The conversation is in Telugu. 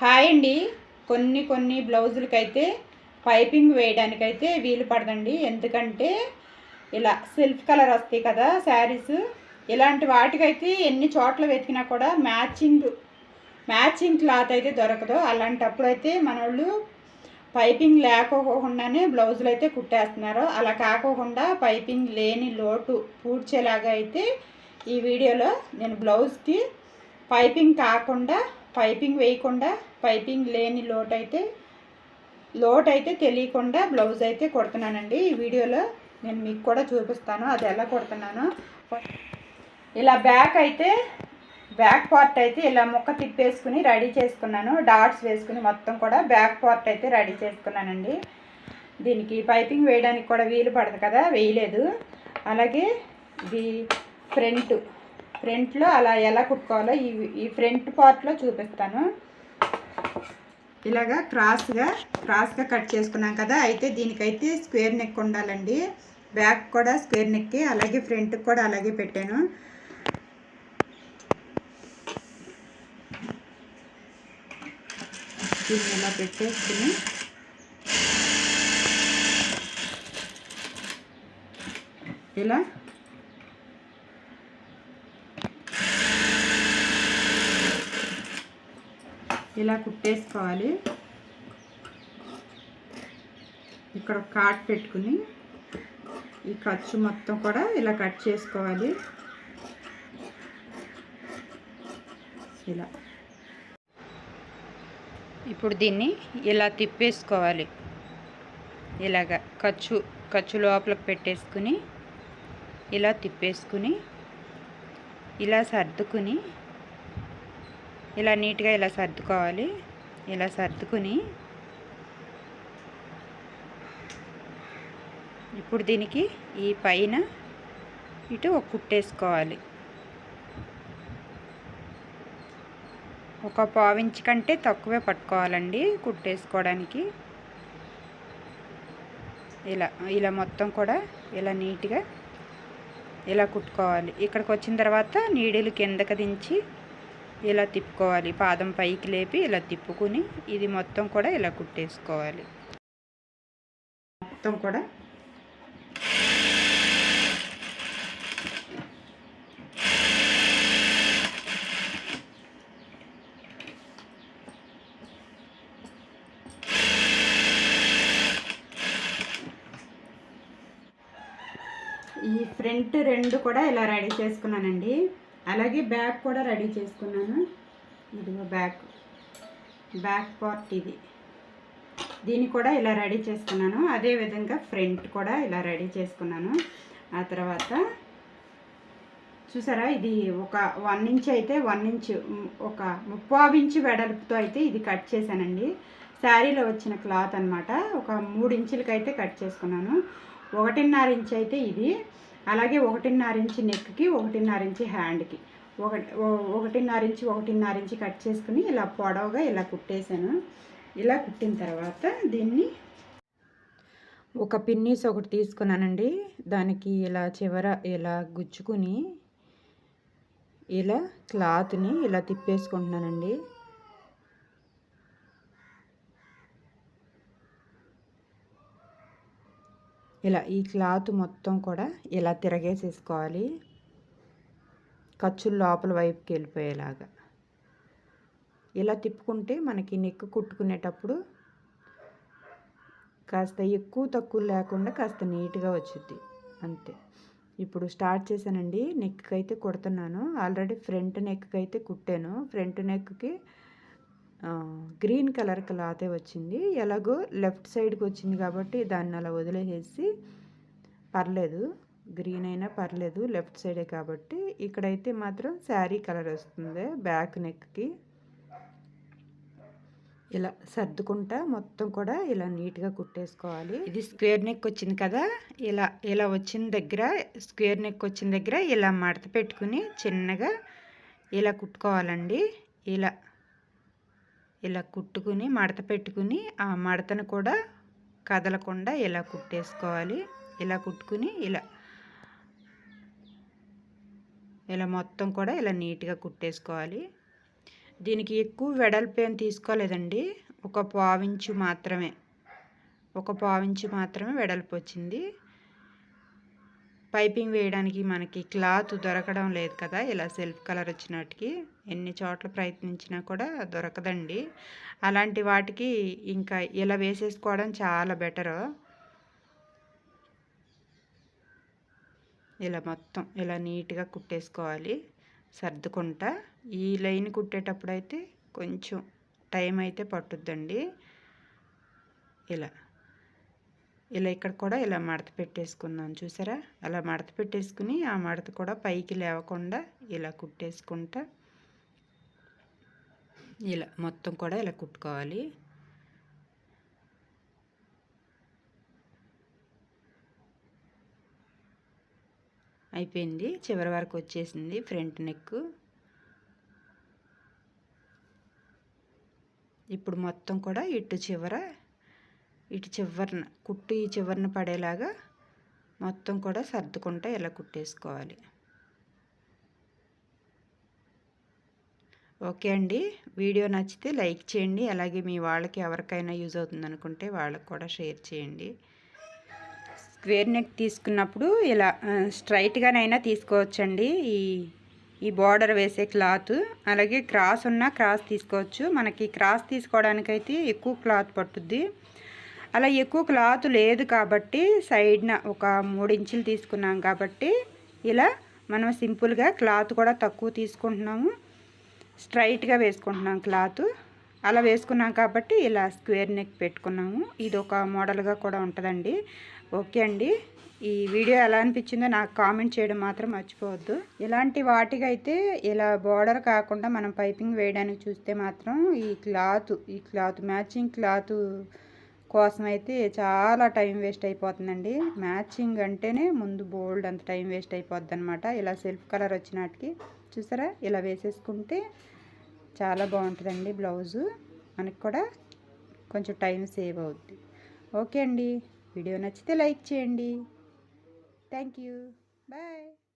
హాయ్ అండి. కొన్ని కొన్ని బ్లౌజులకైతే పైపింగ్ వేయడానికైతే వీలు పడదండి. ఎందుకంటే ఇలా సిల్క్ కలర్ వస్తాయి కదా శారీస్. ఇలాంటి వాటికైతే ఎన్ని చోట్ల వెతికినా కూడా మ్యాచింగ్ మ్యాచింగ్ క్లాత్ అయితే దొరకదు. అలాంటప్పుడు అయితే మన వాళ్ళు పైపింగ్ లేకోకుండానే బ్లౌజులు అయితే కుట్టేస్తున్నారు. అలా కాకోకుండా పైపింగ్ లేని లోటు పూడ్చేలాగా అయితే ఈ వీడియోలో నేను బ్లౌజ్కి పైపింగ్ కాకుండా పైపింగ్ వేయకుండా పైపింగ్ లేని లోటు అయితే లోటు అయితే తెలియకుండా బ్లౌజ్ అయితే కుడుతున్నానండి. ఈ వీడియోలో నేను మీకు కూడా చూపిస్తాను అది ఎలా కుడుతున్నాను. ఇలా బ్యాక్ అయితే బ్యాక్ పార్ట్ అయితే ఇలా ముక్క తిప్పేసుకుని రెడీ చేసుకున్నాను. డాట్స్ వేసుకుని మొత్తం కూడా బ్యాక్ పార్ట్ అయితే రెడీ చేసుకున్నానండి. దీనికి పైపింగ్ వేయడానికి కూడా వీలు పడదు కదా వేయలేదు. అలాగే ఇది ఫ్రంట్ ఫ్రంట్లో అలా ఎలా కుట్టుకోవాలో ఈ ఈ ఫ్రంట్ పార్ట్లో చూపిస్తాను. ఇలాగా క్రాస్గా క్రాస్గా కట్ చేసుకున్నాం కదా అయితే దీనికైతే స్క్వేర్ నెక్ ఉండాలండి. బ్యాక్ కూడా స్క్వేర్ నెక్కి అలాగే ఫ్రంట్కి కూడా అలాగే పెట్టాను. దీన్ని ఇలా పెట్టేసుకుని ఇలా ఇలా కుట్టేసుకోవాలి. ఇక్కడ కాట్ పెట్టుకుని ఈ ఖర్చు మొత్తం కూడా ఇలా కట్ చేసుకోవాలి. ఇలా. ఇప్పుడు దీన్ని ఇలా తిప్పేసుకోవాలి. ఇలాగ ఖర్చు ఖర్చు లోపలికి పెట్టేసుకుని ఇలా తిప్పేసుకుని ఇలా సర్దుకుని ఇలా నీట్గా ఇలా సర్దుకోవాలి. ఇలా సర్దుకుని ఇప్పుడు దీనికి ఈ పైన ఇటు ఒక కుట్టేసుకోవాలి. ఒక పావించి కంటే తక్కువే పట్టుకోవాలండి కుట్టేసుకోవడానికి. ఇలా ఇలా మొత్తం కూడా ఇలా నీట్గా ఇలా కుట్టుకోవాలి. ఇక్కడికి వచ్చిన తర్వాత నీడిలు కిందకి దించి ఇలా తిప్పుకోవాలి. పాదం పైకి లేపి ఇలా తిప్పుకుని ఇది మొత్తం కూడా ఇలా కుట్టేసుకోవాలి. మొత్తం కూడా ఈ ఫ్రంట్ రెండు కూడా ఇలా రెడీ చేసుకున్నానండి. అలాగే బ్యాక్ కూడా రెడీ చేసుకున్నాను. ఇదిగో బ్యాక్ బ్యాక్ పార్ట్ ఇది. దీన్ని కూడా ఇలా రెడీ చేసుకున్నాను. అదే విధంగా ఫ్రంట్ కూడా ఇలా రెడీ చేసుకున్నాను. ఆ తర్వాత చూసారా ఇది ఒక వన్ ఇంచ్ అయితే వన్ ఇంచ్ ఒక ముప్పావు ఇంచు వెడల్పుతో అయితే ఇది కట్ చేశానండి. శారీలో వచ్చిన క్లాత్ అనమాట ఒక మూడు ఇంచులకి అయితే కట్ చేసుకున్నాను. ఒకటిన్నర ఇంచ్ అయితే ఇది. అలాగే ఒకటిన్నర ఇంచి నెక్కి ఒకటిన్నర ఇంచి హ్యాండ్కి. ఒకటి ఒకటిన్నర ఇంచి ఒకటిన్నర ఇంచి కట్ చేసుకుని ఇలా పొడవుగా ఇలా కుట్టేశాను ఇలా కుట్టిన తర్వాత దీన్ని ఒక పిన్నీస్ ఒకటి తీసుకున్నానండి. దానికి ఇలా చివర ఇలా గుచ్చుకుని ఇలా క్లాత్ని ఇలా తిప్పేసుకుంటున్నానండి. ఇలా ఈ క్లాత్ మొత్తం కూడా ఇలా తిరగేసేసుకోవాలి. ఖర్చులు లోపల వైపుకి వెళ్ళిపోయేలాగా. ఇలా తిప్పుకుంటే మనకి నెక్కు కుట్టుకునేటప్పుడు కాస్త ఎక్కువ తక్కువ లేకుండా కాస్త నీట్గా వచ్చింది అంతే. ఇప్పుడు స్టార్ట్ చేశానండి. నెక్కి అయితే కుడుతున్నాను. ఆల్రెడీ ఫ్రంట్ నెక్కి అయితే కుట్టాను. ఫ్రంట్ నెక్కి గ్రీన్ కలర్ క్లాతే వచ్చింది. ఎలాగో లెఫ్ట్ సైడ్కి వచ్చింది కాబట్టి దాన్ని అలా వదిలేసేసి పర్లేదు గ్రీన్ అయినా పర్లేదు లెఫ్ట్ సైడే కాబట్టి. ఇక్కడైతే మాత్రం శారీ కలర్ వస్తుంది బ్యాక్ నెక్కి. ఇలా సర్దుకుంటా మొత్తం కూడా ఇలా నీట్గా కుట్టేసుకోవాలి. ఇది స్క్వేర్ నెక్ వచ్చింది కదా ఇలా ఇలా వచ్చిన దగ్గర స్క్వేర్ నెక్ వచ్చిన దగ్గర ఇలా మడత పెట్టుకుని చిన్నగా ఇలా కుట్టుకోవాలండి. ఇలా ఇలా కుట్టుకుని మడత పెట్టుకుని ఆ మడతను కూడా కదలకుండా ఇలా కుట్టేసుకోవాలి. ఇలా కుట్టుకుని ఇలా ఇలా మొత్తం కూడా ఇలా నీట్గా కుట్టేసుకోవాలి. దీనికి ఎక్కువ వెడల్పు ఏం తీసుకోలేదండి. ఒక పావించు మాత్రమే ఒక పావించు మాత్రమే వెడల్పు వచ్చింది. పైపింగ్ వేయడానికి మనకి క్లాత్ దొరకడం లేదు కదా ఇలా సెల్ఫ్ కలర్ వచ్చినట్టుకి ఎన్ని చోట్ల ప్రయత్నించినా కూడా దొరకదండి. అలాంటి వాటికి ఇంకా ఇలా వేసేసుకోవడం చాలా బెటరు. ఇలా మొత్తం ఇలా నీట్గా కుట్టేసుకోవాలి. సర్దుకుంటా. ఈ లైన్ కుట్టేటప్పుడు అయితే కొంచెం టైం అయితే పట్టుద్దండి. ఇలా. ఇలా ఇక్కడ కూడా ఇలా మడత పెట్టేసుకుందాం చూసారా? అలా మడత పెట్టేసుకుని ఆ మడత కూడా పైకి లేవకుండా ఇలా కుట్టేసుకుంటా. ఇలా మొత్తం కూడా ఇలా కుట్టుకోవాలి. అయిపోయింది. చివరి వరకు వచ్చేసింది ఫ్రంట్ నెక్. ఇప్పుడు మొత్తం కూడా ఇటు చివర ఇటు చివరన కుట్టు ఈ చివరన పడేలాగా మొత్తం కూడా సర్దుకుంటా ఇలా కుట్టేసుకోవాలి. ఓకే అండి. వీడియో నచ్చితే లైక్ చేయండి. అలాగే మీ వాళ్ళకి ఎవరికైనా యూజ్ అవుతుంది అనుకుంటే వాళ్ళకి కూడా షేర్ చేయండి. స్క్వేర్ నెక్ తీసుకున్నప్పుడు ఇలా స్ట్రైట్గానైనా తీసుకోవచ్చండి. ఈ ఈ బార్డర్ వేసే క్లాత్. అలాగే క్రాస్ ఉన్న క్రాస్ తీసుకోవచ్చు. మనకి క్రాస్ తీసుకోవడానికైతే ఎక్కువ క్లాత్ పట్టుద్ది. అలా ఎక్కువ క్లాత్ లేదు కాబట్టి సైడ్న ఒక మూడు ఇంచులు తీసుకున్నాం కాబట్టి ఇలా మనం సింపుల్గా క్లాత్ కూడా తక్కువ తీసుకుంటున్నాము. స్ట్రైట్గా వేసుకుంటున్నాం క్లాత్. అలా వేసుకున్నాం కాబట్టి ఇలా స్క్వేర్ నెక్ పెట్టుకున్నాము. ఇది ఒక మోడల్గా కూడా ఉంటుందండి. ఓకే అండి. ఈ వీడియో ఎలా అనిపించిందో నాకు కామెంట్ చేయడం మాత్రం మర్చిపోవద్దు. ఇలాంటి వాటికైతే ఇలా బార్డర్ కాకుండా మనం పైపింగ్ వేయడానికి చూస్తే మాత్రం ఈ క్లాత్ ఈ క్లాత్ మ్యాచింగ్ క్లాత్ కోసం అయితే చాలా టైం వేస్ట్ అయిపోతుందండి. మ్యాచింగ్ అంటేనే ముందు బోల్డ్ అంత టైం వేస్ట్ అయిపోద్ది అనమాట ఇలా సెల్ఫ్ కలర్ వచ్చినాటికి చూసారా? ఇలా వేసేసుకుంటే చాలా బాగుంటుందండి బ్లౌజు. మనకు కూడా కొంచెం టైం సేవ్ అవుద్ది. ఓకే అండి. వీడియో నచ్చితే లైక్ చేయండి. Thank you. బాయ్.